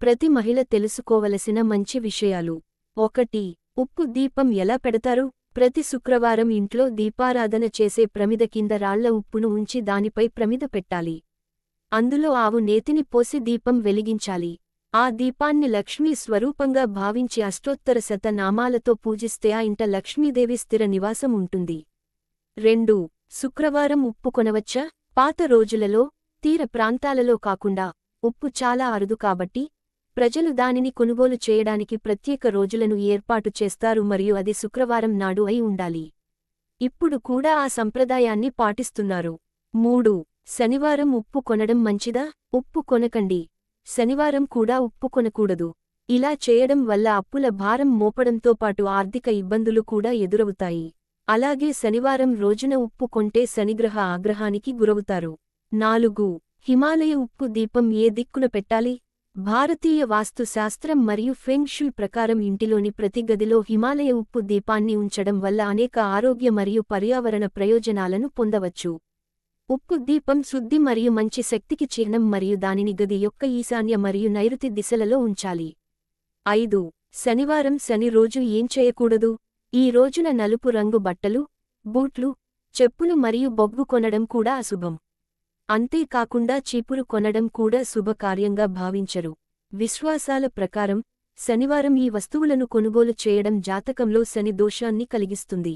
ప్రతి మహిళ తెలుసుకోవలసిన మంచి విషయాలు. ఒకటి ఉప్పు దీపం ఎలా పెడతారు? ప్రతి శుక్రవారం ఇంట్లో దీపారాధన చేసే ప్రమిద కింద రాళ్ళ ఉప్పును ఉంచి దానిపై ప్రమిద పెట్టాలి. అందులో ఆవు నేతిని పోసి దీపం వెలిగించాలి. ఆ దీపాన్ని లక్ష్మీ స్వరూపంగా భావించి అష్టోత్తర శత నామాలతో పూజిస్తే ఆ ఇంట లక్ష్మీదేవి స్థిర నివాసం ఉంటుంది. రెండు శుక్రవారం ఉప్పు కొనవచ్చా? పాత రోజులలో తీర ప్రాంతాలలో కాకుండా ఉప్పు చాలా అరుదు కాబట్టి ప్రజలు దానిని కొనుగోలు చేయడానికి ప్రత్యేక రోజులను ఏర్పాటు చేస్తారు మరియు అది శుక్రవారం నాడు అయి ఉండాలి. ఇప్పుడు కూడా ఆ సంప్రదాయాన్ని పాటిస్తున్నారు. మూడు. శనివారం ఉప్పు కొనడం మంచిదా? ఉప్పు కొనకండి. శనివారం కూడా ఉప్పు కొనకూడదు. ఇలా చేయడం వల్ల అప్పుల భారం మోపడంతో పాటు ఆర్థిక ఇబ్బందులు కూడా ఎదురవుతాయి. అలాగే శనివారం రోజున ఉప్పు కొంటే శనిగ్రహ ఆగ్రహానికి గురవుతారు. నాలుగు. హిమాలయ ఉప్పు దీపం ఏ దిక్కున పెట్టాలి? భారతీయ వాస్తుశాస్త్రం మరియు ఫెంగ్ షుయ్ ప్రకారం ఇంటిలోని ప్రతి గదిలో హిమాలయ ఉప్పు దీపాన్ని ఉంచడం వల్ల అనేక ఆరోగ్య మరియు పర్యావరణ ప్రయోజనాలను పొందవచ్చు. ఉప్పు దీపం శుద్ధి మరియు మంచి శక్తికి చిహ్నం మరియు దానిని గది యొక్క ఈశాన్య మరియు నైరుతి దిశలలో ఉంచాలి. ఐదు. శనివారం శని రోజు ఏం చేయకూడదు? ఈ రోజున నలుపు రంగు బట్టలు బూట్లు చెప్పులు మరియు బొగ్గు కొనడం కూడా అశుభం. అంతేకాకుండా చీపురు కొనడం కూడా శుభకార్యంగా భావించరు. విశ్వాసాల ప్రకారం శనివారం ఈ వస్తువులను కొనుగోలు చేయడం జాతకంలో శని దోషాన్ని కలిగిస్తుంది.